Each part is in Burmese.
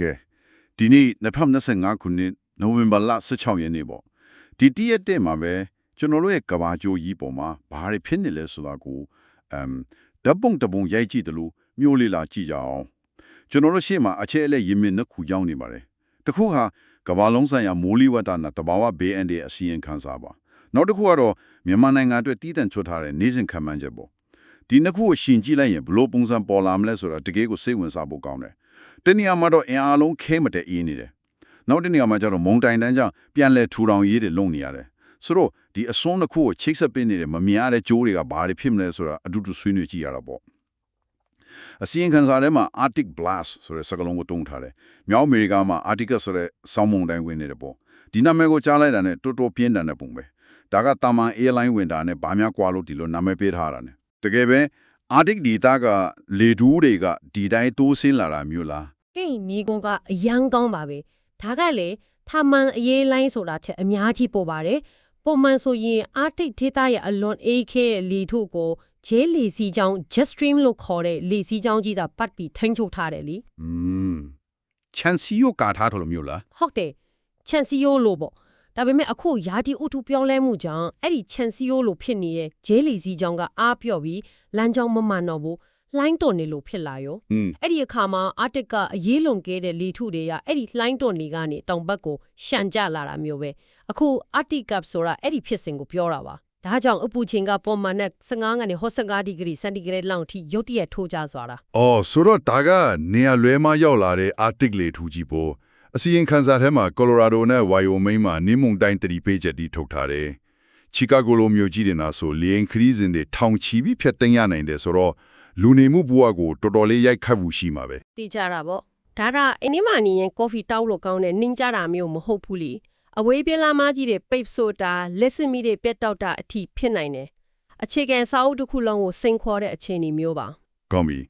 ကဲဒီနေ့2025ခုနှစ်နိုဝင်ဘာလ16ရက်နေ့ပေါ့ဒီတရက်တည်းမှာပဲကျွန်တော်တို့ရဲ့ကဘာကြိုးကြီးပေါ်မှာဘာတွေဖြစ်နေလဲဆိုတာကိုအမ်ဓာတ်ပုံတစ်ပုံရိုက်ကြည့်တယ်လို့မျိုးလေးလာကြည့်ကြအောင်ကျွန်တော်တို့ရှေ့မှာအခြေအလက်ရင်းမြစ်နှစ်ခုရောက်နေပါတယ်တစ်ခုဟာကဘာလုံးဆိုင်ရာမိုးလေဝသနာတဘာဝဘေးအန္တရာယ်အစီရင်ခံစာပါနောက်တစ်ခုကတော့မြန်မာနိုင်ငံအတွက်တည်တံ့ချွတ်ထားတဲ့နေစဉ်ခံမှန်းချက်ပေါ့ဒီနှစ်ခုကိုရှင်ကြည့်လိုက်ရင်ဘလို့ပုံစံပေါ်လာမလဲဆိုတာတကယ်ကိုစိတ်ဝင်စားဖို့ကောင်းတယ် တနည်းအားမှာတော့အင်အားလုံးခဲမတက်အေးနေတယ်နောက်တစ်နေရာမှာကျတော့မုံတိုင်တန်းကြောင့်ပြန်လဲထူထောင်ရေးတွေလုပ်နေရတယ်ဆိုတော့ဒီအစွန်းတစ်ခုကိုချိတ်ဆက်ပေးနေတယ်မမြင်ရတဲ့ကြိုးတွေကဘာတွေဖြစ်မလဲဆိုတာအတူတူဆွေးနွေးကြည့်ရတာပေါ့အစီရင်ခံစာထဲမှာ Arctic Blast ဆိုတဲ့စကားလုံးကိုတုံးထားတယ်။မြောက်အမေရိကမှာ Arctic ဆိုတဲ့ဆောင်းမုန်တိုင်းဝင်နေတယ်ပေါ့။ဒီနာမည်ကိုကြားလိုက်တာနဲ့တော်တော်ပြင်းထန်တဲ့ပုံပဲ။ဒါကတာမန် airline ဝင်တာနဲ့ဗာများကွာလို့ဒီလိုနာမည်ပေးထားတာနဲ့။တကယ်ပဲ Arctic ဒေသကလေဒူးတွေကဒီတိုင်းတိုးဆင်းလာတာမျိုးလားကိန်းမိကွန်ကအယမ်းကောင်းပါပဲဒါကလေထာမန်အရေးလိုင်းဆိုတာချက်အများကြီးပို့ပါတယ်ပုံမှန်ဆိုရင်အာတိတ်ဒေတာရဲ့အလွန်အေးခဲတဲ့လေထုကိုဂျဲလီစီချောင်း jet stream လို့ခေါ်တဲ့လေစီချောင်းကြီးသာပတ်ပြီးထိန်းချုပ်ထားတယ်လी။อืมချန်စီယိုကာထားတယ်လို့မျိုးလားဟုတ်တယ်ချန်စီယိုလို့ပေါ့ ဒါပေမဲ့အခုယာတီဥထုပြောင်းလဲမှုကြောင့်အဲ့ဒီချန်စီယိုလို့ဖြစ်နေတဲ့ဂျဲလီစီချောင်းကအားပြော့ပြီးလမ်းကြောင်းမမှန်တော့ဘူးလိုင်းတွန်နေလို့ဖြစ်လာရော။อืมအဲ့ဒီအခါမှာအာတစ်ကအရေးလွန်ခဲ့တဲ့လီထုတွေကအဲ့ဒီလှိုင်းတွန်တွေကနေတောင်ဘက်ကိုရှန်ကြလာတာမျိုးပဲအခုအာတစ်ကပ်ဆိုတာအဲ့ဒီဖြစ်စဉ်ကိုပြောတာပါဒါကြောင့်အပူချိန်ကပုံမှန်နဲ့15ကနေ65ဒီဂရီစင်တီဂရိတ်လောက်ထိရုတ်တရက်ထိုးကျသွားတာအော်ဆိုတော့ဒါကနေရာလွဲမှရောက်လာတဲ့ Arctic လေထူကြီးပေါ် အစီရင်ခံစာထဲမှာ Colorado နဲ့ Wyoming မှာနေမုန်တိုင်းတတိပေးချက်တီထုတ်ထားတယ်။ Chicago လိုမျိုးကြီးတယ်နာဆိုလျင်ခရီးစဉ်တွေထောင်ချီပြီးဖြတ်သိမ်းရနိုင်တယ်ဆိုတော့လူနေမှုဘဝကိုတော်တော်လေးရိုက်ခတ်မှုရှိမှာပဲသိကြတာပေါ့ဒါကအင်းဒီမာနီရင်ကော်ဖီတောက်လို့ကောင်းတဲ့နင်းကြတာမျိုးမဟုတ်ဘူးလေအဝေးပြေးလာမကြီးတွေပိတ်ဆိုတာလက်စမီတွေပြတ်တောက်တာအထိဖြစ်နိုင်တယ်အခြေခံစာအုပ်တစ်ခုလုံးကိုစိန်ခေါ်တဲ့အခြေအနေမျိုးပါ။ကောင်းပြီ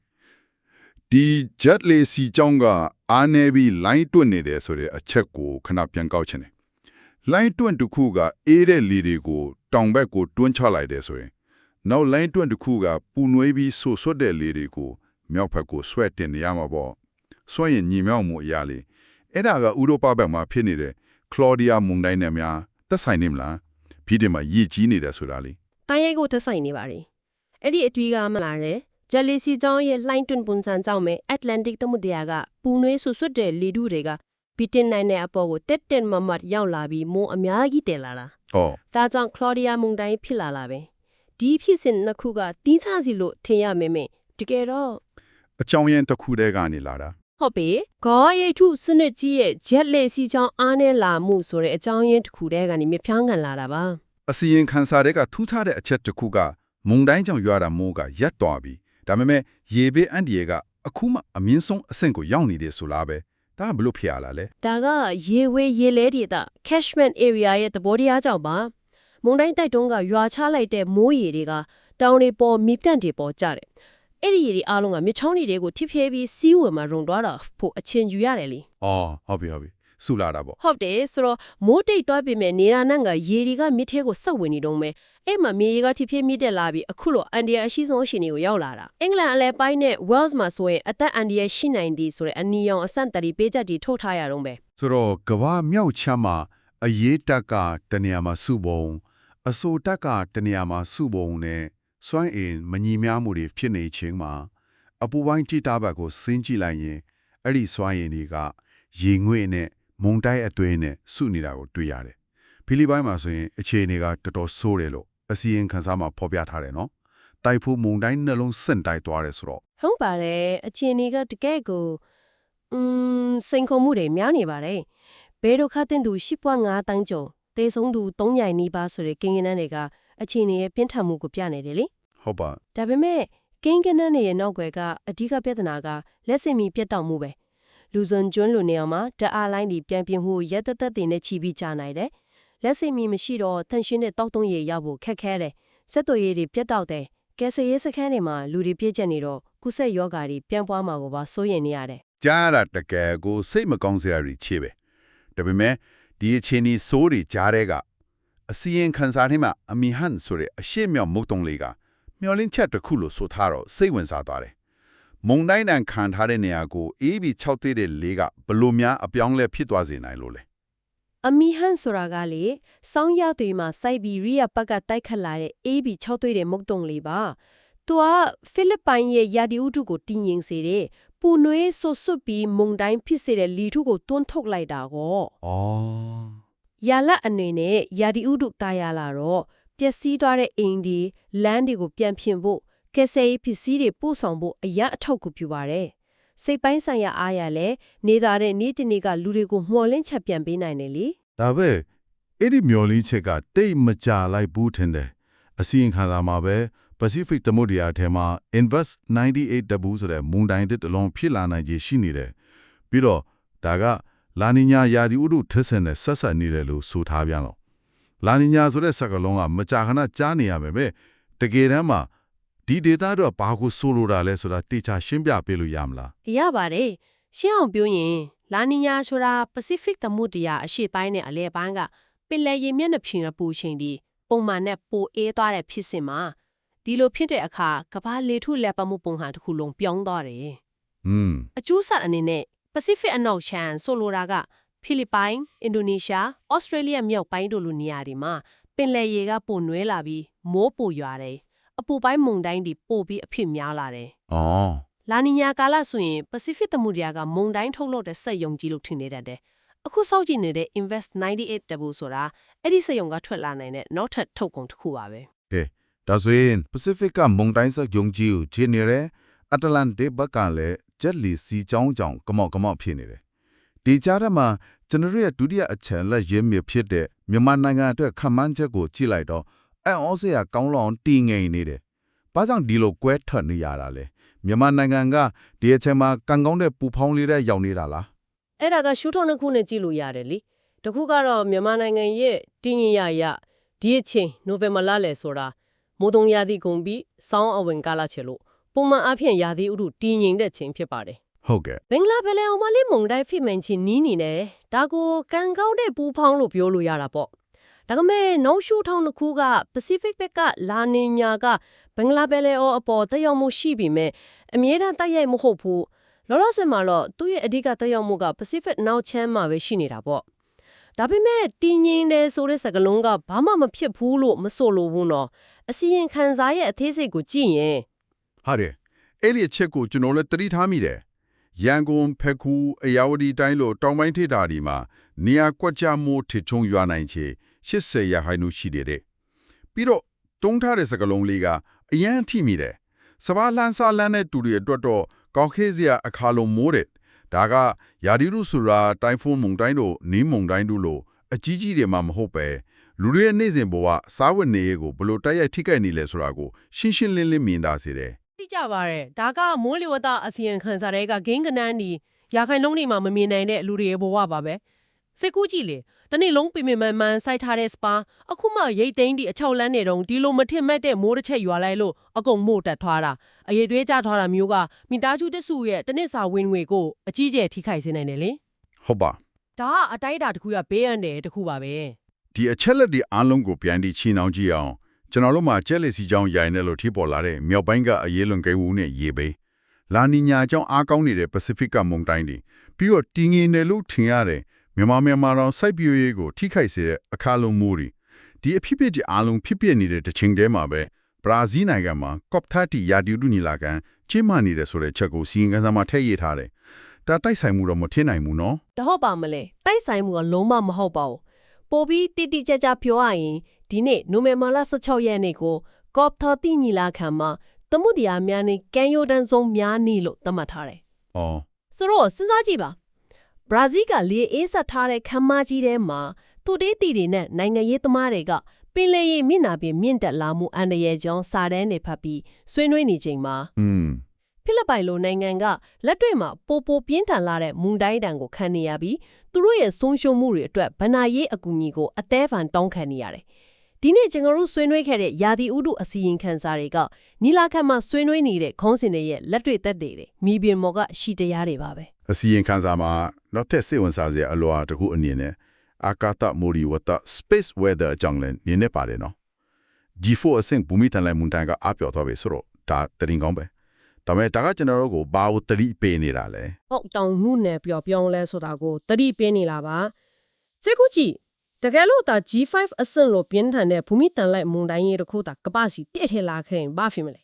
။ဒီ jet လေစီကြောင်းက အားနေပြီးလိုင်းတွန့်နေတယ်ဆိုတဲ့အချက်ကိုခဏပြန်ကောက်ချင်တယ်။လိုင်းတွန့်တစ်ခုကအေးတဲ့လေတွေကိုတောင်ဘက်ကိုတွန်းချလိုက်တယ်ဆိုရင်နောက်လိုင်းတွန့်တစ်ခုကပူနွေးပြီးဆူဆွတ်တဲ့လေတွေကိုမြောက်ဘက်ကိုဆွဲတင်နေရမှာပေါ့ဆွဲရင်ညီမြောက်မှုအရာလေအဲ့ဒါကဥရောပဘက်မှာဖြစ်နေတဲ့ကလော်ဒီယာမုန်တိုင်းနဲ့များသက်ဆိုင်နေမလားပြီးတယ်မှာရည်ကြီးနေတယ်ဆိုတာလေတိုင်းရိုက်ကိုသက်ဆိုင်နေပါတယ်။အဲ့ဒီအတွေ့ကမှလာတယ်။ ဂျယ်လီစီကျောင်းရဲ့လှိုင်းတွန်ပုံစံကြောင့်ပဲအတ္တလန်တစ်သမုဒ္ဒရာကပူနွေးဆွဆွတ်တဲ့လေထုတွေကပီတင်နိုင်တဲ့အပေါ်ကိုတက်တက်မမတ်ရောက်လာပြီးမိုးအများကြီးတည်လာတာ။အော်။ဒါကြောင့်ကလော်ဒီယာမုန်တိုင်းဖြစ်လာလာပဲ။ဒီဖြစ်စဉ်နှစ်ခုကတီးခြားစီလို့ထင်ရမယ်မယ်။တကယ်တော့အချောင်းရင်တစ်ခုတည်းကနေလာတာဟုတ်ပြီ။ဂေါ်ရိတ်ထုစနစ်ကြီးရဲ့ဂျက်လေစီကျောင်းအားနဲ့လာမှုဆိုတဲ့အကြောင်းရင်းတစ်ခုတည်းကနေမြဖြောင်းကန်လာတာပါ။အစီရင်ခံစာတွေကထူးခြားတဲ့အချက်တစ်ခုကမုံတိုင်းကြောင့်ရွာတာမိုးကရက်သွားပြီ ဒါပေမဲ့ရေဘေးအန်ဒီယေကအခုမှအမြင့်ဆုံးအဆင့်ကိုရောက်နေတယ်ဆိုလားပဲဒါကဘလို့ဖြစ်ရလာလဲဒါကရေဝေးရေလဲဒေသ catchment area ရဲ့သဘောတရားကြောင့်ပါမုန်တိုင်းတိုက်တုံးကရွာချလိုက်တဲ့မိုးရေတွေကတောင်တွေပေါ်မြစ်တန့်တွေပေါ်ကျတယ်အဲ့ဒီရေတွေအားလုံးကမြစ်ချောင်းတွေကိုထိဖျဲပြီးစီးဝင်မှာရုံသွားတာဖို့အချင်းယူရတယ်လေ။အော်ဟုတ်ပြီဟုတ်ပြီ။ ဆူလာတာပေါ့ဟုတ်တယ်ဆိုတော့မိုးတိတ်တွားပြင်မဲ့နေရာနန့်ကရေတွေကမြစ်ထဲကိုဆက်ဝင်နေတော့မယ်အဲ့မှာမြေရေကထိဖျဲမြစ်တက်လာပြီးအခုလိုအန်ဒီယာအရှိဆုံးအရှင်တွေကိုရောက်လာတာအင်္ဂလန်အလဲပိုင်းနဲ့ Wales မှာဆိုရင်အသက်အန်ဒီယာရှိနိုင်သည်ဆိုတဲ့အနီရောင်အဆန့်တရီပေးချက်တွေထုတ်ထားရတော့ပဲ။ဆိုတော့ကဘာမြောက်ချမ်းမှာအရေးတက်ကတနေရာမှာစုပုံအစိုးတက်ကတနေရာမှာစုပုံနဲ့စွမ်းအင်မညီမျှမှုတွေဖြစ်နေခြင်းမှာအပူပိုင်းတိတာဘက်ကိုစင်းကြည့်လိုက်ရင်အဲ့ဒီစွမ်းအင်တွေကရေငွေ့နဲ့ မုန်တိုင်းအသွေးနဲ့စုနေတာကိုတွေ့ရတယ်။ဖိလစ်ပိုင်မှာဆိုရင်အခြေအနေကတော်တော်ဆိုးတယ်လို့အစီရင်ခံစာမှာဖော်ပြထားတယ်နော်။တိုင်ဖူမုန်တိုင်းနှလုံးစင့်တိုက်သွားတယ်ဆိုတော့ဟုတ်ပါတယ်အခြေအနေကတကယ်ကိုอืมစိန်ခေါ်မှုတွေများနေပါတယ်ဘဲတို့ခတဲ့သူ10.5တန်းကျော်တေဆုံးသူ300နီးပါးဆိုတဲ့ကိန်းဂဏန်းတွေကအခြေအနေရဲ့ပြင်းထန်မှုကိုပြနေတယ်လေဟုတ်ပါဒါပေမဲ့ကိန်းဂဏန်းတွေရဲ့နောက်ွယ်ကအဓိကပြဿနာကလက်စင်မီပြတ်တောက်မှုပဲ လူစွန်ကျွန်းလိုနေအောင်မှာတအားလိုင်းဒီပြန်ပြင်းမှုကိုရက်သက်သက်တင်နဲ့ချီပြီးကြနိုင်တယ်လက်စင်မီမရှိတော့တန်ရှင်းတဲ့တောက်တုံးရည်ရောက်ဖို့ခက်ခဲတယ်ဆက်သွယ်ရေးတွေပြတ်တောက်တယ်ကယ်ဆယ်ရေးစခန်းတွေမှာလူတွေပြည့်ကျက်နေတော့ကုဆက်ယောဂါတွေပြန်ပွားမှာကိုပါစိုးရင်နေရတယ်ကြားရတာတကယ်ကိုစိတ်မကောင်းစရာတွေချေပဲဒါပေမဲ့ဒီအချင်းကြီးစိုးတွေကြားတဲ့ကအစီရင်ခံစားထဲမှာအမီဟန်ဆိုတဲ့အရှိမြောက်မုတ်တုံးလေးကမျောလင်းချက်တစ်ခုလို့ဆိုထားတော့စိတ်ဝင်စားသွားတယ် မုံတိုင်းတန်ခံထားတဲ့နေရာကိုအေးပြီး၆သေးတဲ့လေးကဘလို့များအပြောင်းလဲဖြစ်သွားစေနိုင်လို့လဲအမီဟန်ဆိုတာကလေစောင်းရတွေမှာစိုက်ပြီးရိယပတ်ကတိုက်ခတ်လာတဲ့ AB 6သွေးတဲ့မုတ်တုံလေးပါ။သူကဖိလစ်ပိုင်ရဲ့ယာဒီဥတုကိုတည်ငြိမ်စေတဲ့ပူနွေးဆွတ်ဆွတ်ပြီးမုန်တိုင်းဖြစ်စေတဲ့လီထုကိုတွန်းထုတ်လိုက်တာကော။အော်။ယာလက်အနေနဲ့ယာဒီဥတုတာယာလာတော့ပျက်စီးသွားတဲ့အိမ်ဒီလမ်းတွေကိုပြန်ဖြင်ဖို့ ကယ်ဆယ်ရေးပစ္စည်းတွေပို့ဆောင်ဖို့အရန်အထောက်အကူပြုပါတယ်။စိတ်ပိုင်းဆိုင်ရာအားရလဲနေသားတဲ့နေ့တစ်နေ့ကလူတွေကိုမျှော်လင့်ချက်ပြန်ပေးနိုင်တယ်လေ။ဒါပဲအဲ့ဒီမျော်လင့်ချက်ကတိတ်မကြလိုက်ဘူးထင်တယ်အစီရင်ခံစာမှာပဲ Pacific သမုဒ္ဒရာထဲမှာ Invest 98တဘူးဆိုတဲ့မုန်တိုင်းတစ်တလုံးဖြစ်လာနိုင်ခြေရှိနေတယ်ပြီးတော့ဒါကလာနီညာယာဒီဥတုထက်ဆန်တဲ့ဆက်ဆက်နေတယ်လို့ဆိုထားပြန်တော့လာနီညာဆိုတဲ့စကားလုံးကမကြာခဏကြားနေရမယ်ပဲတကယ်တမ်းမှာ ဒီ data တော့ဘာကိုဆိုလိုတာလဲဆိုတာတေချာရှင်းပြပေးလို့ရမလားရပါတယ်ရှင်းအောင်ပြောရင်လာနီညာဆိုတာ Pacific သမုဒ္ဒရာအရှေ့ပိုင်းနဲ့အလယ်ပိုင်းကပင်လယ်ရေမျက်နှာပြင်အပူချိန်ဒီပုံမှန်နဲ့ပိုအေးသွားတဲ့ဖြစ်စဉ်မှာဒီလိုဖြစ်တဲ့အခါကမ္ဘာလေထုလက်ပတ်မှုပုံဟန်တစ်ခုလုံးပြောင်းသွားတယ်อืมအကျိုးဆက်အနေနဲ့ Pacific အနောက်ခြမ်းဆိုလိုတာကဖိလစ်ပိုင်အင်ဒိုနီးရှားဩစတြေးလျမြောက်ပိုင်းတို့လိုနေရာတွေမှာပင်လယ်ရေကပိုနွဲလာပြီးမိုးပိုရွာတယ် အပူပိုင်းမုန်တိုင်းတွေပိုပြီးအဖြစ်များလာတယ်အော်လာနီညာကာလဆိုရင် Pacific သမုဒ္ဒရာကမုန်တိုင်းထုတ်လုပ်တဲ့စက်ယုံကြီးလို့ထင်နေတတ်တယ်။အခုစောင့်ကြည့်နေတဲ့ Invest 98တဘူဆိုတာအဲ့ဒီစက်ယုံကထွက်လာနိုင်တဲ့နောက်ထပ်ထုတ်ကုန်တစ်ခုပါပဲကဲဒါဆိုရင် Pacific ကမုန်တိုင်းဆက်ယုံကြည်ကိုခြေနေတယ် Atlantic ဘက်ကလည်းဂျက်လီစီချောင်းချောင်းကမောက်ကမောက်ဖြစ်နေတယ်ဒီကြားထဲမှာကျွန်တော်တို့ရဲ့ဒုတိယအချက်လက်ရင်းမြစ်ဖြစ်တဲ့မြန်မာနိုင်ငံအတွက်ခံမှန်းချက်ကိုကြည့်လိုက်တော့ အံ့ဩစရာကောင်းလောင်တည်ငြိမ်နေတယ်ဘာကြောင့်ဒီလိုကွဲထွက်နေရတာလဲမြန်မာနိုင်ငံကဒီအချိန်မှာကံကောင်းတဲ့ပူဖောင်းလေးတဲ့ရောက်နေတာလား။အဲ့ဒါကရှုထောင့်တစ်ခုနဲ့ကြည့်လို့ရတယ်လी။တစ်ခုကတော့မြန်မာနိုင်ငံရဲ့တင်းရင်ရရဒီအချိန်နိုဝင်ဘာလလယ်ဆိုတာမိုးတုံရာသီကုန်ပြီးစောင်းအဝင်ကာလချေလို့ပုံမှန်အဖြစ်ရာသီဥတုတည်ငြိမ်တဲ့ချိန်ဖြစ်ပါတယ်။ဟုတ်ကဲ့ဘင်္ဂလားပယ်လယ်အော်မလေးမုန်တိုင်းဖိမှန်ချင်းနီးနေတယ်ဒါကိုကန်ကောက်တဲ့ပူဖောင်းလို့ပြောလို့ရတာပေါ့ ဒါကမဲ့နှုံးရှုထောင်းတစ်ခုက Pacific ဘက်ကလာနီညာကဘင်္ဂလားပယ်လယ်အော်အပေါ်တက်ရောက်မှုရှိပြီမဲ့အမြဲတမ်းတိုက်ရိုက်မဟုတ်ဘူးလောလောဆယ်မှာတော့သူ့ရဲ့အဓိကတက်ရောက်မှုက Pacific နောက်ချမ်းမှာပဲရှိနေတာပေါ့ဒါပေမဲ့တင်းငင်းတယ်ဆိုတဲ့စကားလုံးကဘာမှမဖြစ်ဘူးလို့မဆိုလိုဘူးနော်အစီရင်ခံစားရဲ့အသေးစိတ်ကိုကြည့်ရင်ဟာတယ်အဲ့ဒီအချက်ကိုကျွန်တော်လည်းသတိထားမိတယ်ရန်ကုန်ဖက်ကူအရာဝတီတိုင်းလိုတောင်ပိုင်းထိပ်တာဒီမှာနေရာကွက်ကြမှုထချုံရွာနိုင်ချေ 80ရာခိုင်နှုန်းရှိတယ်တဲ့ပြီးတော့တုံးထားတဲ့စကလုံးလေးကအရန်အထိမိတယ်စပါးလန်းစားလန်းတဲ့တူတွေအတွက်တော့ကောက်ခဲစရာအခါလုံးမိုးတယ်ဒါကယာဒီရုဆိုတာတိုင်ဖွန်းမုန်တိုင်းတို့နီးမုန်တိုင်းတို့လိုအကြီးကြီးတွေမှမဟုတ်ပဲလူတွေရဲ့နေ့စဉ်ဘဝစားဝတ်နေရေးကိုဘယ်လို့တိုက်ရိုက်ထိခိုက်နေလဲဆိုတာကိုရှင်းရှင်းလင်းလင်းမြင်သာစေတယ်သိကြပါတယ်ဒါကမိုးလေဝသအစီရင်ခံစာတွေကဂိင်းကနန်းဒီရာခိုင်နှုန်းတွေမှာမမြင်နိုင်တဲ့လူတွေရဲ့ဘဝပါပဲစိတ်ကူးကြည့်လေ တနေ့လုံးပြင်ပင်မှန်မှန်စိုက်ထားတဲ့စပါအခုမှရိတ်သိမ်းဒီအချောက်လန်းနေတော့ဒီလိုမထင်မဲ့တဲ့မိုးတစ်ချက်ရွာလိုက်လို့အကုန်မို့တက်ထွားတာအရေးတွေးကြထွားတာမျိုးကမိသားစုတစုရဲ့တနစ်စာဝင်ငွေကိုအကြီးကျယ်ထိခိုက်စေနိုင်တယ်လေဟုတ်ပါဒါကအတိုက်အတာတစ်ခုကဘေးအန္တရာယ်တစ်ခုပါပဲဒီအချက်လက်ဒီအားလုံးကိုပြန်ပြီးချီနှောင်ကြည့်အောင်ကျွန်တော်တို့မှာကျက်လက်စီချောင်းရိုင်နေလို့ထိပေါ်လာတဲ့မြောက်ပိုင်းကအရေးလွန်ကဲဝူနဲ့ရေပိန်းလာနီညာချောင်းအားကောင်းနေတဲ့ Pacific ကမုန်တိုင်းတွေပြီးတော့တင်းငင်းတယ်လို့ထင်ရတယ် မြန်မာမြန်မာတော်စိုက်ပျိုးရေးကိုထိခိုက်စေတဲ့အခါလုံးမိုးတွေဒီအဖြစ်ဖြစ်ဒီအားလုံးဖြစ်ပြနေတဲ့တစ်ချိန်တည်းမှာပဲဘရာဇီးနိုင်ငံမှာ COP30 ရာဒီဥတုညီလာခံကျင်းပနေတယ်ဆိုတဲ့ချက်ကိုစီရင်ခံစာမှာထည့်ရေးထားတယ်ဒါတိုက်ဆိုင်မှုတော့မထင်နိုင်ဘူးနော်တဟုတ်ပါမလဲတိုက်ဆိုင်မှုကလုံးဝမဟုတ်ပါဘူးပိုပြီးတိတိကျကျပြောရရင်ဒီနေ့နိုဝင်ဘာလ16ရက်နေ့ကို COP30 ညီလာခံမှာသမုဒ္ဒရာများနဲ့ကမ်းရိုးတန်းဆုံးများနေလို့သတ်မှတ်ထားတယ်။အော်ဆိုတော့စဉ်းစားကြည့်ပါ ဘရာဇီးကလေအေးဆက်ထားတဲ့ခမ်းမကြီးထဲမှာသူတေးတီတွေနဲ့နိုင်ငံရေးသမားတွေကပင်လယ်ရေမျက်နှာပြင်မြင့်တက်လာမှုအန္တရာယ်ကြောင့်စာတန်းတွေဖတ်ပြီးဆွေးနွေးနေချိန်မှာอืมဖိလစ်ပိုင်လိုနိုင်ငံကလက်တွေ့မှာပိုပိုပြင်းထန်လာတဲ့မုန်တိုင်းတံကိုခံနေရပြီးသူတို့ရဲ့ဆုံးရှုံးမှုတွေအတွက်ဗနာရေးအကူအညီကိုအသေးဖန်တောင်းခံနေရတယ်။ ဒီနေ့ကျွန်တော်တို့ဆွေးနွေးခဲ့တဲ့ယာတီဥတုအစီရင်ခံစာတွေကနီလာခံမှာဆွေးနွေးနေတဲ့ခေါင်းစဉ်တွေရဲ့လက်တွေ့သက်သေတွေမိဘမော်ကအရှိတရားတွေပါပဲအစီရင်ခံစာမှာနောက်ထပ်စိတ်ဝင်စားစရာအလွာတစ်ခုအနေနဲ့အာကာသမိုဒီဝတ္တ space weather အကြောင်းလည်းနင်းနေပါတယ်နော် G4 အဆင့်ဘူမိတန်လိုက်မွန်တန်ကအပြော်သွားပြီဆိုတော့ဒါတရင်ကောင်းပဲဒါပေမဲ့ဒါကကျွန်တော်တို့ကိုဘာလို့တတိပေးနေတာလဲဟုတ်တောင်မှုနယ်ပျော်ပြောင်းလဲဆိုတာကိုတတိပေးနေလားပါစေကူကြည့် တကယ်လို့ဒါ G5 အဆင့်လို့ပြင်းထန်တဲ့ဘူမိတန်လိုက်မုန်တိုင်းရေတစ်ခုတာကပ္ပစီတက်ထဲလာခဲ့ရင်ဘာဖြစ်မလဲ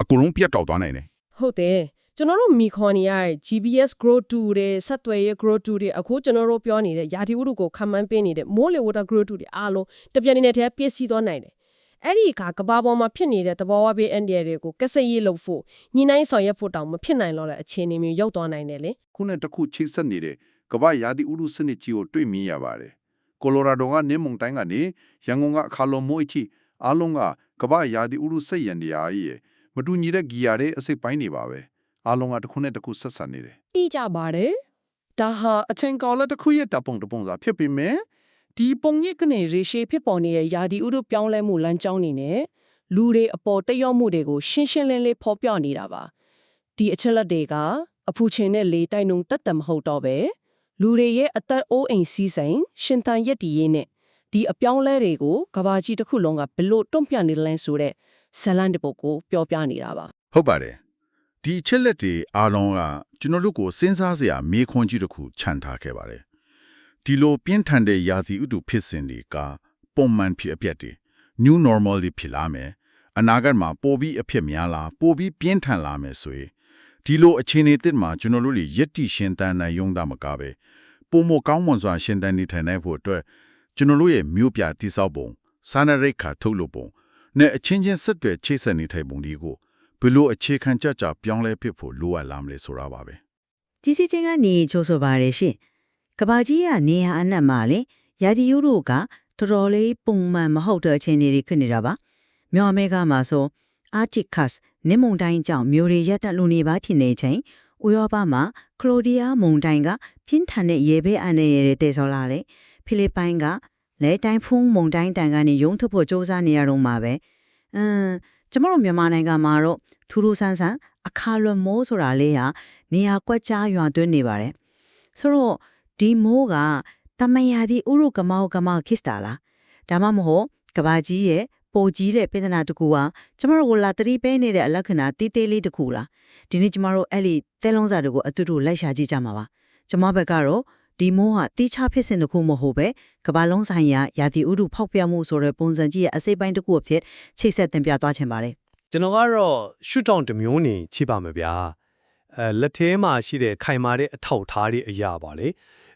အကုန်လုံးပြတ်တောက်သွားနိုင်တယ်ဟုတ်တယ်ကျွန်တော်တို့မီခွန်နီရဲ့ GPS Grow 2တွေဆက်သွယ်ရေး Grow 2တွေအခုကျွန်တော်တို့ပြောနေတဲ့ယာတီဥတုကိုခံမှန်းပေးနေတဲ့မိုးလေဝသ Grow 2တွေအားလုံးတပြိုင်နက်တည်းပြည့်စည်သွားနိုင်တယ်အဲ့ဒီကကဘာပေါ်မှာဖြစ်နေတဲ့သဘောဝပေးအန်ဒီတွေကိုကစက်ရေးလုပ်ဖို့ညီနိုင်ဆောင်ရွက်ဖို့တောင်မဖြစ်နိုင်တော့တဲ့အခြေအနေမျိုးရောက်သွားနိုင်တယ်လေခုနဲ့တစ်ခုချိတ်ဆက်နေတဲ့ကမ္ဘာရာသီဥတုစနစ်ကြီးကိုတွေ့မြင်ရပါတယ်။ ကိုလိုရာဒိုကနေမုန်တိုင်းကနေရန်ကုန်ကအခါလုံးမိုးအထိအားလုံးကကမ္ဘာရာသီဥတုစက်ရန်တရားကြီးရဲ့မတူညီတဲ့ဂီယာတွေအစိတ်ပိုင်းနေပါပဲ။အားလုံးကတစ်ခုနဲ့တစ်ခုဆက်ဆံနေတယ်ပြီးကြပါတယ်။ဒါဟာအချိန်ကောလတစ်ခုရဲ့တပုံတပုံစာဖြစ်ပေမဲ့ဒီပုံရိပ်ကနေရေရှည်ဖြစ်ပေါ်နေတဲ့ယာဒီဥတုပြောင်းလဲမှုလမ်းကြောင်းနေနဲ့လူတွေအပေါ်တက်ရောက်မှုတွေကိုရှင်းရှင်းလင်းလင်းဖော်ပြနေတာပါဒီအချက်လက်တွေကအဖူချိန်နဲ့လေတိုက်နှုံတက်တက်မဟုတ်တော့ပဲ လူတွေရဲ့အသက်အိုးအိမ်စီးစိမ်ရှင်သန်ရက်တည်ရေးနဲ့ဒီအပြောင်းလဲတွေကိုကဘာကြီးတစ်ခုလုံးကဘလို့တွန့်ပြနေလဲဆိုတဲ့ဇလန်တပုတ်ကိုပြောပြနေတာပါဟုတ်ပါတယ်ဒီအချက်လက်တွေအားလုံးကကျွန်တော်တို့ကိုစဉ်းစားစရာမေးခွန်းကြီးတစ်ခုခြံထားခဲ့ပါတယ်ဒီလိုပြင်းထန်တဲ့ရာသီဥတုဖြစ်စဉ်တွေကပုံမှန်ဖြစ်အပျက်တွေ new normal တွေဖြစ်လာမယ်အနာဂတ်မှာပိုပြီးအဖြစ်များလာပိုပြီးပြင်းထန်လာမယ်ဆိုရင် ဒီလိုအခြေအနေတစ်မှာကျွန်တော်တို့တွေယက်တိရှင်တန်နိုင်ရုံသားမကပဲပုံမကောင်းမွန်စွာရှင်တန်နေထိုင်နိုင်ဖို့အတွက်ကျွန်တော်တို့ရဲ့မြို့ပြတိဆောက်ပုံစာနရိတ်ခါထုတ်လုပ်ပုံနဲ့အချင်းချင်းဆက်တွယ်ချိတ်ဆက်နေထိုင်ပုံဒီကိုဘယ်လိုအခြေခံကြကြပြောင်းလဲဖြစ်ဖို့လိုအပ်လာမလဲဆိုတာပါပဲကြီးစီချင်းကနေချိုးဆိုပါရရှင်ကဘာကြီးကနေဟာအနက်မှာလေရာဒီယူတို့ကတော်တော်လေးပုံမှန်မဟုတ်တဲ့အခြေအနေတွေဖြစ်နေတာပါမြော်အမေရိကမှာဆိုအာတီကတ် နင်မုန်တိုင်းကြောင့်မျိုးတွေရက်တက်လူနေပါထင်နေချိန်ဥရောပမှာကလိုဒီယာမုန်တိုင်းကပြင်းထန်တဲ့ရေဘေးအန္တရာယ်တွေတည်ဆော်လာတယ်ဖိလစ်ပိုင်ကလဲတိုင်းဖုံးမုန်တိုင်းတန်ကနေရုံထုတ်ဖို့စ조사နေရတော့မှာပဲအမ်ကျမတို့မြန်မာနိုင်ငံမှာတော့ထူးထူးဆန်းဆန်းအခါလွန်မိုးဆိုတာလေးဟာနေရာကွက်ကြားရွာသွင်းနေပါတယ်ဆိုတော့ဒီမိုးကတမယာဒီဥရုကမောကမောခစ်တာလားဒါမှမဟုတ်ကဘာကြီးရဲ့ ပိုကြီးတဲ့ပြဿနာတစ်ခုဟာကျမတို့ကလာတတိပေးနေတဲ့အလက္ခဏာတီးသေးလေးတစ်ခုလားဒီနေ့ကျမတို့အဲ့ဒီတဲလုံးစာတွေကိုအတူတူလိုက်ရှာကြည့်ကြမှာပါကျမဘက်ကတော့ဒီမိုးဟာတီးခြားဖြစ်စဉ်တစ်ခုမဟုတ်ပဲကဘာလုံးဆိုင်ရာယာတီဥရုဖောက်ပြမှုဆိုတဲ့ပုံစံကြီးရဲ့အစိပ်ပိုင်းတစ်ခုအဖြစ်ချိတ်ဆက်တင်ပြသွားချင်ပါတယ်ကျွန်တော်ကတော့ရှုထောင့်တစ်မျိုးနေချိပါမယ်ဗျာအဲလက်ထဲမှာရှိတဲ့ခိုင်မာတဲ့အထောက်ထားတွေအရာပါလေ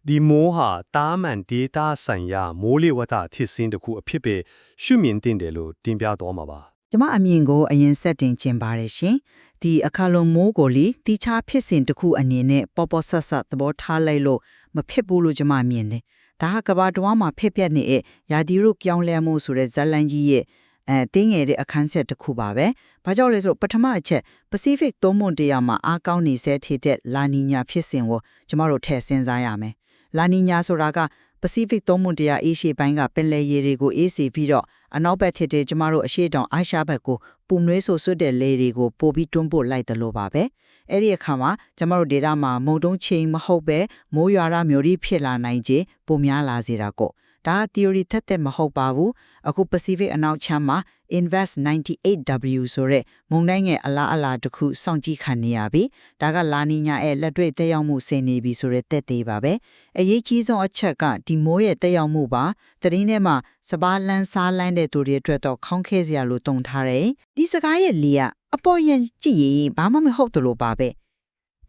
ဒီမိုးဟာတားမှန် data ဆိုင်ရာမိုးလေဝသဖြစ်စဉ်တစ်ခုအဖြစ်ပဲရှုမြင်တင်တယ်လို့တင်ပြသွားမှာပါကျမအမြင်ကိုအရင်ဆက်တင်ကျင်ပါတယ်ရှင်။ဒီအခါလုံးမိုးကိုလေတီချာဖြစ်စဉ်တစ်ခုအနေနဲ့ပေါ်ပေါ်ဆက်ဆက်သဘောထားလိုက်လို့မဖြစ်ဘူးလို့ကျမမြင်တယ်။ဒါဟာကဘာတဝါမှာဖြစ်ပျက်နေတဲ့ယာဒီရုပြောင်းလဲမှုဆိုတဲ့ဇတ်လန်ကြီးရဲ့အဲတင်းငယ်တဲ့အခန်းဆက်တစ်ခုပါပဲ။ဘာကြောင့်လဲဆိုတော့ပထမအချက် Pacific သုံးမွန်တရာမှာအားကောင်းနေစေထတဲ့လာနီညာဖြစ်စဉ်ကိုကျမတို့ထည့်စဉ်းစားရမယ်။ လာနီညာဆိုတာက Pacific သုံးမွန်တရာအေးရှေပိုင်းကပင်လယ်ရေတွေကိုအေးစေပြီးတော့အနောက်ဘက်ထစ်တဲ့ကျမတို့အရှေ့တောင်အာရှဘက်ကိုပူနွေးဆိုဆွတ်တဲ့လေတွေကိုပို့ပြီးတွန်းပို့လိုက်တယ်လို့ပါပဲအဲ့ဒီအခါမှာကျမတို့ဒေတာမှာမုံတုံးချိန်မဟုတ်ပဲမိုးရွာရမျိုးတွေဖြစ်လာနိုင်ခြင်းပုံများလာစေတာကို ဒါက theory သက်သက်မဟုတ်ပါဘူးအခု Pacific အနောက်ချမ်းမှာ Invest 98W ဆိုတဲ့မုန်တိုင်းငယ်အလားအလာတစ်ခုစောင့်ကြည့်ခံနေရပြီဒါကလာနီညာရဲ့လက်တွေ့တက်ရောက်မှုဆင်နေပြီဆိုတဲ့သက်သေးပါပဲအရေးကြီးဆုံးအချက်ကဒီမိုးရဲ့တက်ရောက်မှုပါတရင်းထဲမှာစပားလန်းစားလန်းတဲ့သူတွေအတွက်တော့ခေါင်းခဲစရာလို့တုံထားတယ်ဒီစကားရဲ့လေကအပေါ်ရင်ကြည့်ရင်ဘာမှမဟုတ်တယ်လို့ပါပဲ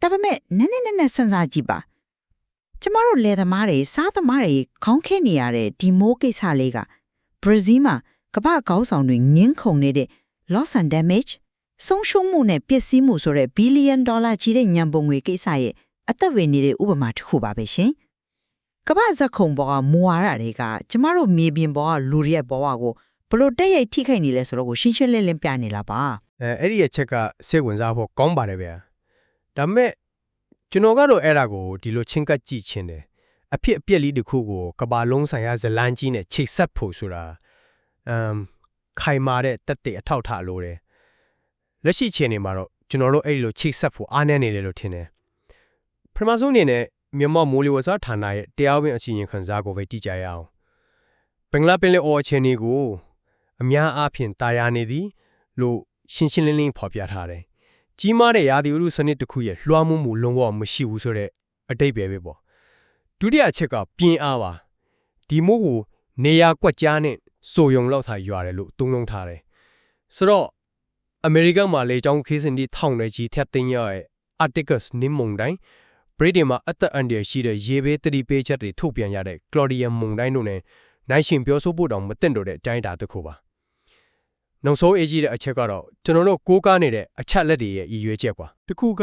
ဒါပေမဲ့နည်းနည်းနည်းနည်းစဉ်းစားကြည့်ပါ ကျမတို့လယ်သမားတွေစားသမားတွေခေါင်းခဲနေရတဲ့ဒီမိုးကိစ္စလေးကဘရာဇီးမှာကမ္ဘာကောင်းဆောင်တွေငင်းခုန်နေတဲ့ loss and damage ဆုံးရှုံးမှုနဲ့ပျက်စီးမှုဆိုတဲ့ billion dollar ကြီးတဲ့ညံပုံငွေကိစ္စရဲ့အသက်ဝင်နေတဲ့ဥပမာတစ်ခုပါပဲရှင်။ကမ္ဘာဇက်ခုံဘောကမူဝါဒတွေကကျမတို့မြေပြင်ဘောကလူတွေရဲ့ဘောကိုဘလို့တက်ရိုက်ထိခိုက်နေလဲဆိုတော့ကိုရှင်းရှင်းလင်းလင်းပြနေလာပါအဲအဲ့ဒီအချက်ကစိတ်ဝင်စားဖို့ကောင်းပါတယ်ဗျာဒါပေမဲ့ ကျွန်တော်ကတော့အဲ့ဒါကိုဒီလိုချင်းကပ်ကြည့်ချင်းတယ်အဖြစ်အပျက်လေးတစ်ခုကိုကဘာလုံးဆိုင်ရာဇလန်းကြီးနဲ့ချိတ်ဆက်ဖို့ဆိုတာအမ်ခိုင်မာတဲ့တက်တဲ့အထောက်ထားလို့တယ်လက်ရှိချိန်နေမှာတော့ကျွန်တော်တို့အဲ့ဒီလိုချိတ်ဆက်ဖို့အားနည်းနေတယ်လို့ထင်တယ်ပထမဆုံးအနေနဲ့မြန်မာမိုးလေဝသဌာနရဲ့တရားဝင်အစီရင်ခံစာကိုပဲကြည့်ကြရအောင်ဘင်္ဂလားပင်လယ်အော်အခြေအနေကိုအများအားဖြင့်တာယာနေသည်လို့ရှင်းရှင်းလင်းလင်းဖော်ပြထားတယ်။ ကြီးမားတဲ့ရာသီဥတုစနစ်တစ်ခုရဲ့လွှမ်းမိုးမှုလုံးဝမရှိဘူးဆိုတဲ့အတိတ်ပဲပဲပေါ့ဒုတိယအချက်ကပြင်းအားပါဒီမိုးကိုနေရာကွက်ကြားနဲ့စိုးရုံလောက်သာရွာတယ်လို့သုံးလုံးထားတယ်ဆိုတော့အမေရိကန်မှာလေကြောင်းခေးစင်ဒီထောင်နဲ့ကြီးထက်သိမ်းရရဲ့ Arcticus နင်းမုန်တိုင်းဗြိတိန်မှာအသက်အန္တရာယ်ရှိတဲ့ရေဘေးတတိပေးချက်တွေထုတ်ပြန်ရတဲ့ Claudia မုန်တိုင်းတို့နဲ့နိုင်ရှင်ပြောဆိုဖို့တောင်မတင်တော့တဲ့အတိုင်းအတာတစ်ခုပါ နောက်ဆုံးအရေးကြီးတဲ့အချက်ကတော့ကျွန်တော်တို့ကိုးကားနေတဲ့အချက်လက်တွေရဲ့ရည်ရွယ်ချက်ကွာတစ်ခုက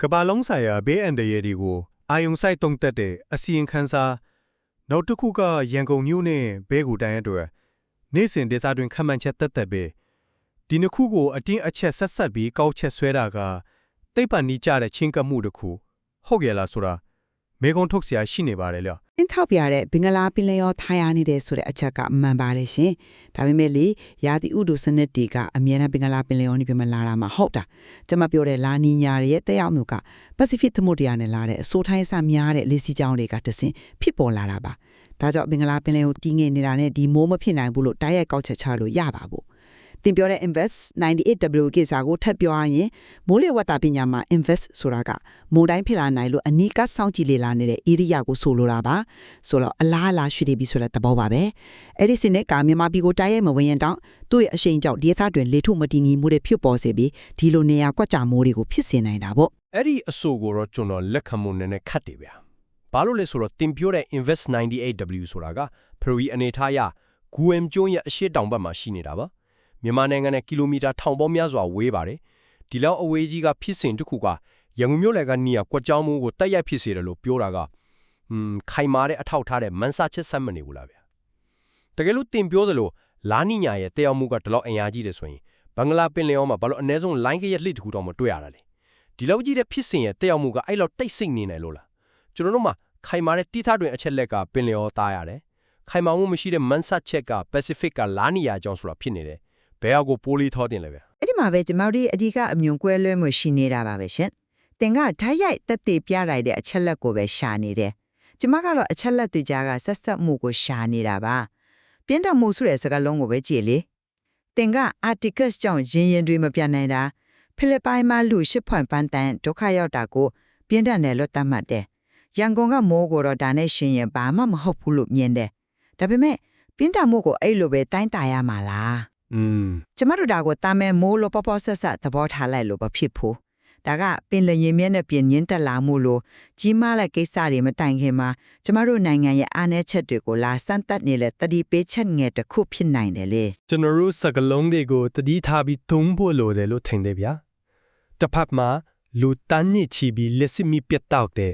ကဘာလုံးဆိုင်ရာဘေးအန္တရာယ်တွေကိုအာယုံဆိုင်တုံတက်တဲ့အစီရင်ခံစာနောက်တစ်ခုကရန်ကုန်မြို့နဲ့ဘဲကူတိုင်းအတွက်နေ့စဉ်ဒေသတွင်ခန့်မှန်းချက်တက်တက်ပဲဒီနှစ်ခုကိုအတင်းအချက်ဆက်ဆက်ပြီးကောက်ချက်ဆွဲတာကတိတ်ပန်နီးကြတဲ့ချင်းကပ်မှုတစ်ခုဟုတ်ရဲ့လားဆိုတာ မေကုံထုတ်เสียရှိနေပါတယ်လေ အင်းထောက်ပြတဲ့ဘင်္ဂလားပင်လယ်ရောထားရနေတဲ့ဆိုတဲ့အချက်ကမှန်ပါတယ်ရှင်။ဒါပေမဲ့လေရာသီဥတုစနစ်တီကအမြဲတမ်းဘင်္ဂလားပင်လယ်ရောနေပြမလာတာမှဟုတ်တာ။ကျွန်မပြောတဲ့လာနီညာရဲ့တက်ရောက်မှုကပစိဖိတ်သမုဒ္ဒရာနဲ့လာတဲ့အဆိုးထိုင်းဆများတဲ့လေစီကြောင်းတွေကတဆင်ဖြစ်ပေါ်လာတာပါ။ဒါကြောင့်ဘင်္ဂလားပင်လယ်ကိုတီးငင်နေတာနဲ့ဒီမိုးမဖြစ်နိုင်ဘူးလို့တိုက်ရိုက်ကောက်ချက်ချလို့ရပါဘူး။ တင်ပြောတဲ့ invest 98W ကိစ္စကိုထပ်ပြောရရင်မိုးလေဝသပညာမှာ invest ဆိုတာကမုန်တိုင်းဖြစ်လာနိုင်လို့အနီးကပ်စောင့်ကြည့်လေ့လာနေတဲ့ area ကိုဆိုလိုတာပါဆိုတော့အလားအလာရှိနေပြီဆိုတဲ့သဘောပါပဲအဲ့ဒီစနစ်ကမြန်မာပြည်ကိုတိုက်ရိုက်မဝင်ရင်တောင်သူ့ရဲ့အရှိန်ကြောင့်ဒေသတွင်လေထုမတည်ငြိမ်မှုတွေဖြစ်ပေါ်စေပြီးဒီလိုနေရာကွက်ကြမိုးတွေကိုဖြစ်စေနိုင်တာပေါ့အဲ့ဒီအဆိုကိုတော့ကျွန်တော်လက်ခံမှုနည်းနည်းခတ်တယ်ဗျာဘာလို့လဲဆိုတော့တင်ပြောတဲ့ invest 98W ဆိုတာကဖရီအနေထားရဂူအမ်ကျွန်းရဲ့အရှိတောင်ဘက်မှာရှိနေတာပါ မြန်မာနိုင်ငံနဲ့ကီလိုမီတာထောင်ပေါင်းများစွာဝေးပါတယ်ဒီလောက်အဝေးကြီးကဖြစ်စဉ်တစ်ခုကရန်ကုန်မြို့လယ်ကနီးယာကွက်ကြောင်းမှုကိုတက်ရိုက်ဖြစ်စေတယ်လို့ပြောတာကอืมခိုင်မာတဲ့အထောက်ထားတဲ့မန်းစာချက်ဆက်မနေဘူးလားဗျာတကယ်လို့တင်ပြောသလိုလာနီညာရဲ့တက်ရောက်မှုကဒီလောက်အင်အားကြီးတယ်ဆိုရင်ဘင်္ဂလားပင်လယ်အော်မှာဘာလို့အ ਨੇ ဆုံး line ကရက်လှစ်တစ်ခုတော့မတွေ့ရတာလဲဒီလောက်ကြီးတဲ့ဖြစ်စဉ်ရဲ့တက်ရောက်မှုကအဲ့လောက်တိတ်ဆိတ်နေနိုင်လို့လားကျွန်တော်တို့မှာခိုင်မာတဲ့တိထားတွင်အချက်လက်ကပင်လယ်အော်သားရတယ်ခိုင်မာမှုမရှိတဲ့မန်းစာချက်က Pacific ကလာနီယာကြောင့်ဆိုတာဖြစ်နေတယ် ဘယ်ဟာကိုပိုးလေးထောတင်လဲဗျာအဲ့ဒီမှာပဲကျမတို့ရဲ့အဓိကအမြုံကွဲလွဲမှုရှိနေတာပါပဲရှင်။တင်ကဓာတ်ရိုက်တက်တေပြလိုက်တဲ့အချက်လက်ကိုပဲရှာနေတယ်။ကျမကတော့အချက်လက်တွေကြားကဆက်ဆက်မှုကိုရှာနေတာပါ။ပြင်းထန်မှုဆိုတဲ့စကားလုံးကိုပဲကြည့်လေ။တင်က articles ကြောင့်ရင်းရင်တွေမပြနိုင်တာဖိလစ်ပိုင်မှာလူရှစ်ဖွင့်ပန်းတန်ဒုက္ခရောက်တာကိုပြင်းထန်တယ်လို့သတ်မှတ်တယ်။ရန်ကုန်ကမိုးကိုတော့ဒါနဲ့ရှင်ရင်ဘာမှမဟုတ်ဘူးလို့မြင်တယ်။ဒါပေမဲ့ပြင်းထန်မှုကိုအဲ့လိုပဲတိုင်းတာရမှာလား။ อืมကျမတို့ဒါကိုတာမဲမိုးလို့ပေါ့ပေါ့ဆက်ဆက်သဘောထားလိုက်လို့မဖြစ်ဘူးဒါကပင်လယ်ရင်မြက်နဲ့ပြင်ညင်းတက်လာမှုလို့ကြီးမားတဲ့ကိစ္စတွေမတိုင်ခင်မှာကျမတို့နိုင်ငံရဲ့အားနည်းချက်တွေကိုလာစမ်းသပ်နေတဲ့တတိပေးချက်ငယ်တစ်ခုဖြစ်နိုင်တယ်လေကျွန်တော်တို့စကလုံးတွေကိုတတိထားပြီးသုံးဖို့လိုတယ်လို့ထင်တယ်ဗျာတစ်ဖက်မှာလူတန်းညစ်ချီပြီးလက်စမီပြတ်တောက်တဲ့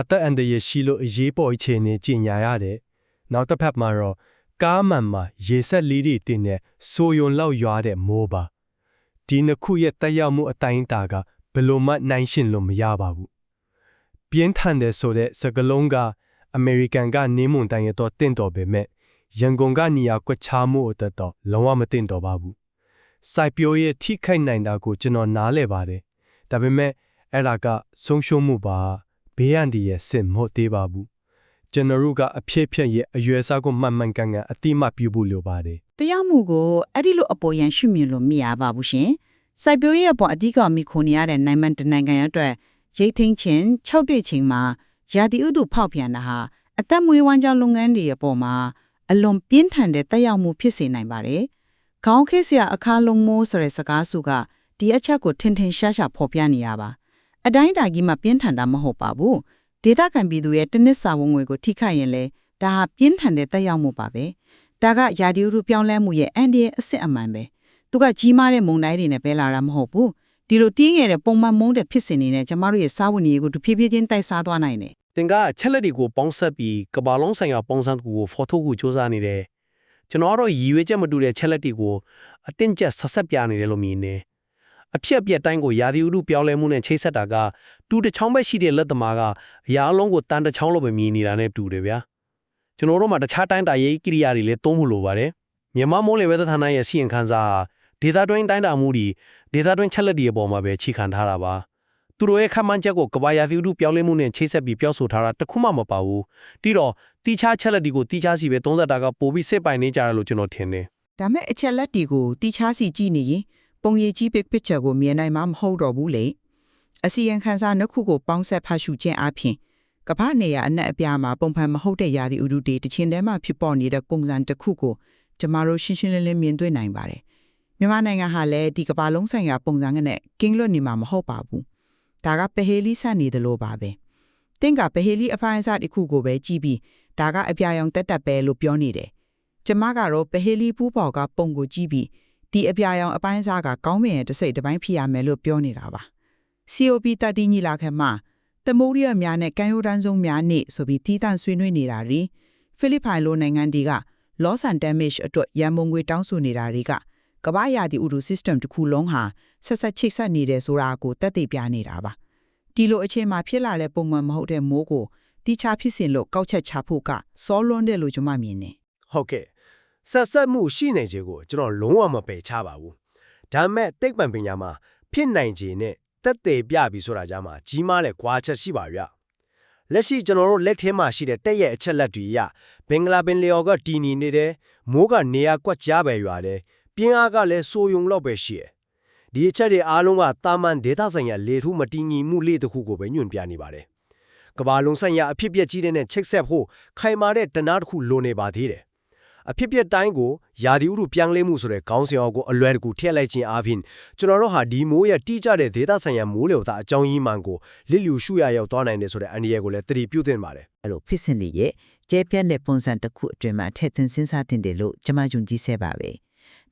အသက်အန္တရာယ်ရှိလို့အရေးပေါ်အခြေအနေကြီးညာရတယ်နောက်တစ်ဖက်မှာတော့ ကားမှန်မှာရေဆက်လေးတွေတင်တဲ့ဆိုယုံလောက်ရွာတဲ့မိုးပါဒီနှစ်ခုရဲ့တက်ရောက်မှုအတိုင်းအတာကဘယ်လိုမှနိုင်ရှင်လို့မရပါဘူးပြင်းထန်တဲ့ဆိုတဲ့စကလုံးကအမေရိကန်ကနေမွန်တိုင်းရတော့တင့်တော်ပေမဲ့ရန်ကုန်ကနေရာကွက်ချမှုအသက်တော့လုံးဝမတင်တော့ပါဘူး။စိုက်ပျိုးရဲ့ထိခိုက်နိုင်တာကိုကျွန်တော်နားလည်ပါတယ်။ဒါပေမဲ့အဲ့ဒါကဆုံးရှုံးမှုပါဘေးအန္တရာယ်စစ်မဟုတ်သေးပါဘူး။ ကျွန်တော်တို့ကအဖြစ်ဖြစ်ရဲ့အရွယ်အစားကိုမှန်မှန်ကန်ကန်အတိမတ်ပြုဖို့လိုပါတယ်တရားမှုကိုအဲ့ဒီလိုအပေါ်ယံရှုမြင်လို့မရပါဘူးရှင်။စိုက်ပျိုးရေးအပေါ်အဓိကမိခိုနေရတဲ့နိုင်မန်တနိုင်ငံရအတွက်ရိတ်သိမ်းခြင်း၆ပြည့်ချိန်မှာရာသီဥတုဖောက်ပြန်တာဟာအသက်မွေးဝမ်းကြောင်းလုပ်ငန်းတွေအပေါ်မှာအလွန်ပြင်းထန်တဲ့တက်ရောက်မှုဖြစ်စေနိုင်ပါတယ်။ခေါင်းခေတ်ဆရာအခါလုံးမိုးဆိုတဲ့စကားစုကဒီအချက်ကိုထင်ထင်ရှားရှားဖော်ပြနေရပါ။အတိုင်းအတာကြီးမှပြင်းထန်တာမဟုတ်ပါဘူး။ ဒေသခံပြည်သူရဲ့တနစ်စာဝင်ငွေကိုထိခိုက်ရင်လေဒါဟာပြင်းထန်တဲ့တက်ရောက်မှုပါပဲ။ဒါကယာဒီဥရုပြောင်းလဲမှုရဲ့အန်ဒီရဲ့အစ်စ်အမှန်ပဲသူကကြီးမားတဲ့မုန်တိုင်းတွေနဲ့ပဲလာတာမဟုတ်ဘူးဒီလိုတင်းငယ်တဲ့ပုံမှန်မုန်းတဲ့ဖြစ်စဉ်တွေနဲ့ကျမတို့ရဲ့စားဝတ်နေရေးကိုတဖြည်းဖြည်းချင်းတိုက်စားသွားနိုင်တယ်။သင်ကအချက်လက်တွေကိုပေါင်းဆက်ပြီးကဘာလုံးဆိုင်ရာပုံစံတစ်ခုကိုဖော်ထုတ်ဖို့စ조사နေတယ်။ကျွန်တော်ကတော့ရည်ရွယ်ချက်မတူတဲ့ချက်လက်တွေကိုအတင်းကျပ်ဆက်ဆက်ပြနေတယ်လို့မြင်တယ်။ အဖြစ်အပျက်တိုင်းကိုရာသီဥတုပြောင်းလဲမှုနဲ့ချိတ်ဆက်တာကတူတစ်ချောင်းပဲရှိတဲ့လက်သမားကအရာအလုံးကိုတန်တစ်ချောင်းလို့ပဲမြင်နေတာနဲ့တူတယ်ဗျာ။ကျွန်တော်တို့မှာတခြားတိုင်းတာရေးကိရိယာတွေလည်းသုံးဖို့လိုပါတယ်။မြန်မာမိုးလေဝသဌာနရဲ့စီရင်ခန်းစာဟာဒေတာတွင်းတိုင်းတာမှုတွေဒေတာတွင်းချက်လက်တွေအပေါ်မှာပဲချိခံထားတာပါ။သူတို့ရဲ့ခန့်မှန်းချက်ကိုကဘာယာသီဥတုပြောင်းလဲမှုနဲ့ချိတ်ဆက်ပြီးပြောဆိုထားတာတခုမှမပါဘူး။ပြီးတော့တီးခြားချက်လက်တွေကိုတီးခြားစီပဲ30တာကပိုပြီးစစ်ပိုင်နေကြတယ်လို့ကျွန်တော်ထင်တယ်ဒါမဲ့အချက်လက်တွေကိုတီချားစီကြည့်နေရင် ပုံပုံရိပ်ကြီး big picture ကိုမြင်နိုင်မှာမဟုတ်တော့ဘူးလေအစီရင်ခံစာနှစ်ခုကိုပေါင်းဆက်ဖတ်ရှုခြင်းအပြင်ကမ္ဘာနေရအနက်အပြားမှာပုံဖန်မဟုတ်တဲ့ရာသီဥတုတွေတစ်ချင်းတည်းမှာဖြစ်ပေါ်နေတဲ့ပုံစံတစ်ခုကိုကျမတို့ရှင်းရှင်းလင်းလင်းမြင်တွေ့နိုင်ပါတယ်မြန်မာနိုင်ငံဟာလည်းဒီကမ္ဘာလုံးဆိုင်ရာပုံစံကနဲ့ကင်းလွတ်နေမှာမဟုတ်ပါဘူးဒါကပဟေလီဆန်နေတယ်လို့ပါပဲတင်းကပဟေလီအဖိုင်းအစားတစ်ခုကိုပဲကြည့်ပြီးဒါကအပြာရောင်တက်တက်ပဲလို့ပြောနေတယ်ကျမကတော့ပဟေလီပူးပေါ်ကပုံကိုကြည့်ပြီး ဒီအပြာရောင်အပိုင်းစားကကောင်းမင်ရဲ့တစ်စိတ်တစ်ပိုင်းဖြစ်ရမယ်လို့ပြောနေတာပါ COP တက်တီညီလာခံမှာသမုဒ္ဒရာများနဲ့ကမ်းရိုးတန်းဆုံးများနေဆိုပြီးတီးတန့်ဆွေးနွေးနေတာရီဖိလစ်ပိုင်လိုနိုင်ငံတွေက loss and damage အတွက်ရန်ပုံငွေတောင်းဆိုနေတာတွေကကမ္ဘာရာသီဥတု system တစ်ခုလုံးဟာဆက်ဆက်ချိတ်ဆက်နေတယ်ဆိုတာကိုတက်သိပြနေတာပါဒီလိုအချိန်မှာဖြစ်လာတဲ့ပုံမှန်မဟုတ်တဲ့မိုးကိုတိချဖြစ်စဉ်လို့ကောက်ချက်ချဖို့ကစောလွန်းတယ်လို့ကျွန်မမြင်နေဟုတ်ကဲ့ ဆက်ဆက်မှုရှိနေခြင်းကိုကျွန်တော်လုံးဝမပယ်ချပါဘူးဒါပေမဲ့တိတ်ပံပညာမှာဖြစ်နိုင်ခြင်းနဲ့တက်သေးပြပြီဆိုတာကြမှာကြီးမားတဲ့ကွာချက်ရှိပါဗျလက်ရှိကျွန်တော်တို့လက်ထဲမှာရှိတဲ့တက်ရဲ့အချက်လက်တွေအရဘင်္ဂလားပင်လျော်ကတည်နေနေတယ်မိုးကနေရာကွက်ကြားပဲရွာတယ်ပြင်းအားကလည်းစိုးယုံလောက်ပဲရှိတယ်ဒီအချက်တွေအားလုံးကတာမန်ဒေတာဆိုင်ရာလေထုမတည်ငြိမ်မှုလေးတစ်ခုကိုပဲညွှန်ပြနေပါတယ်ကဘာလုံးဆိုင်ရာအဖြစ်ပြက်ကြီးတဲ့နဲ့ချိတ်ဆက်ဖို့ခိုင်မာတဲ့တနာတစ်ခုလိုနေပါသေးတယ် အဖြစ်ပြက်တိုင်းကိုယာဒီဥရုပြန်လဲမှုဆိုတဲ့ခေါင်းစဉ်အောက်ကိုအလွယ်တကူထည့်လိုက်ခြင်းအပြင်ကျွန်တော်တို့ဟာဒီမိုးရဲ့တိကျတဲ့ဒေတာဆိုင်ရာမိုးလေဝသအကြောင်းရင်းမှန်ကိုလစ်လျူရှုရရောက်သွားနိုင်တယ်ဆိုတဲ့အန္တရာယ်ကိုလည်းသတိပြုသင့်ပါတယ်အဲ့လိုဖြစ်စဉ်တွေရဲ့ကျဲပြတ်တဲ့ပုံစံတစ်ခုအတွင်းမှာထည့်သွင်းစဉ်းစားတင်တယ်လို့ကျွန်မယုံကြည်ဆဲပါပဲ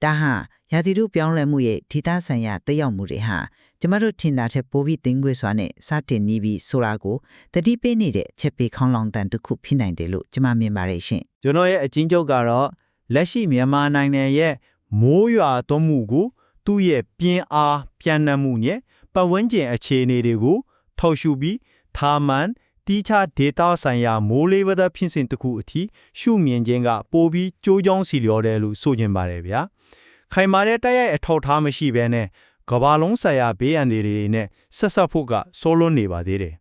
ဒါဟာရာသီဥတုပြောင်းလဲမှုရဲ့ဒေသဆိုင်ရာတက်ရောက်မှုတွေဟာ ကျွန်မတို့ထင်တာထက်ပိုပြီးတင်းကွေးစွာနဲ့စတင်နေပြီးဆိုတာကိုတတိပေးနေတဲ့အချက်ပေးခေါင်းလောင်တန်တစ်ခုဖြစ်နိုင်တယ်လို့ကျွန်မမြင်ပါတယ်ရှင်ကျွန်တော်ရဲ့အချင်းချုပ်ကတော့လက်ရှိမြန်မာနိုင်ငံရဲ့မိုးရွာသွန်းမှုကိုသူ့ရဲ့ပြင်းအားပြန်နှံမှုနဲ့ပတ်ဝန်းကျင်အခြေအနေတွေကိုထောက်ရှုပြီးသာမန်တီချဒေတာဆိုင်ရာမိုးလေဝသဖြစ်စဉ်တစ်ခုအထိရှုမြင်ခြင်းကပိုပြီးကြိုးကြောင်းစီလျော်တယ်လို့ဆိုချင်ပါတယ်ဗျာခိုင်မာတဲ့တိုက်ရိုက်အထောက်ထားမရှိဘဲနဲ့ ကဘာလုံးဆိုင်ရာဘေးအန္တရာယ်တွေနဲ့ဆက်ဆက်ဖို့ကစိုးလွန်းနေပါသေးတယ်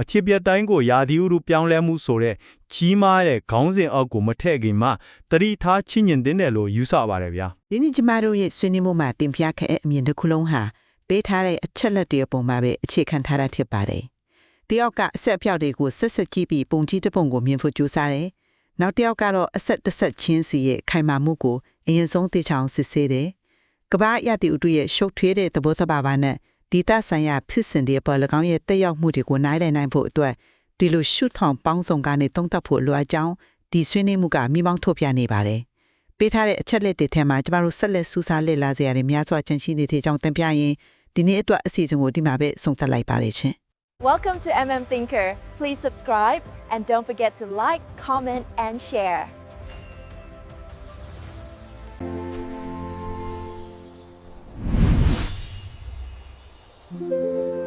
အဖြစ်ပြတိုင်းကိုယာဒီဥရုပြောင်းလဲမှုဆိုတဲ့ကြီးမားတဲ့ခေါင်းစဉ်အောက်ကိုမထည့်ခင်မှာတတိထားချင်းညင်တင်တယ်လို့ယူဆပါတယ်ဗျာဒီနေ့ကျမတို့ရဲ့ဆွေးနွေးမှုမှာတင်ပြခဲ့တဲ့အမြင်တစ်ခုလုံးဟာပေးထားတဲ့အချက်လက်တွေအပေါ်မှာပဲအခြေခံထားတာဖြစ်ပါတယ်။တယောက်ကအဆက်အပြောက်တွေကိုဆက်ဆက်ကြည့်ပြီးပုံကြီးတစ်ပုံကိုမြင်ဖို့ကြိုးစားတယ်။နောက်တစ်ယောက်ကတော့အဆက်တစ်ဆက်ချင်းစီရဲ့ခိုင်မာမှုကိုအရင်ဆုံးသိချောင်စစ်ဆေးတယ်။ ကမ္ဘာရတီဥတုရဲ့ရှုပ်ထွေးတဲ့သဘောသဘာဝနဲ့ဒီတဆိုင်ရာဖြစ်စဉ်တွေပေါ်၎င်းရဲ့တက်ရောက်မှုတွေကိုနိုင်လည်နိုင်ဖို့အတွက်ဒီလိုရှုထောင်ပေါင်းစုံကနေသုံးသပ်ဖို့လိုအပ်ကြောင်းဒီဆွေးနွေးမှုကမိမောင်းထုတ်ပြနေပါတယ်။ပေးထားတဲ့အချက်လက်တွေထဲမှာကျမတို့ဆက်လက်စူးစမ်းလေ့လာစရာတွေများစွာချင်ရှိနေတဲ့အကြောင်းတင်ပြရင်ဒီနေ့အတွက်အစီအစဉ်ကိုဒီမှာပဲဆုံးသက်လိုက်ပါရရှင် Welcome to MM Thinker. Please subscribe and don't forget to like, comment, and share. Música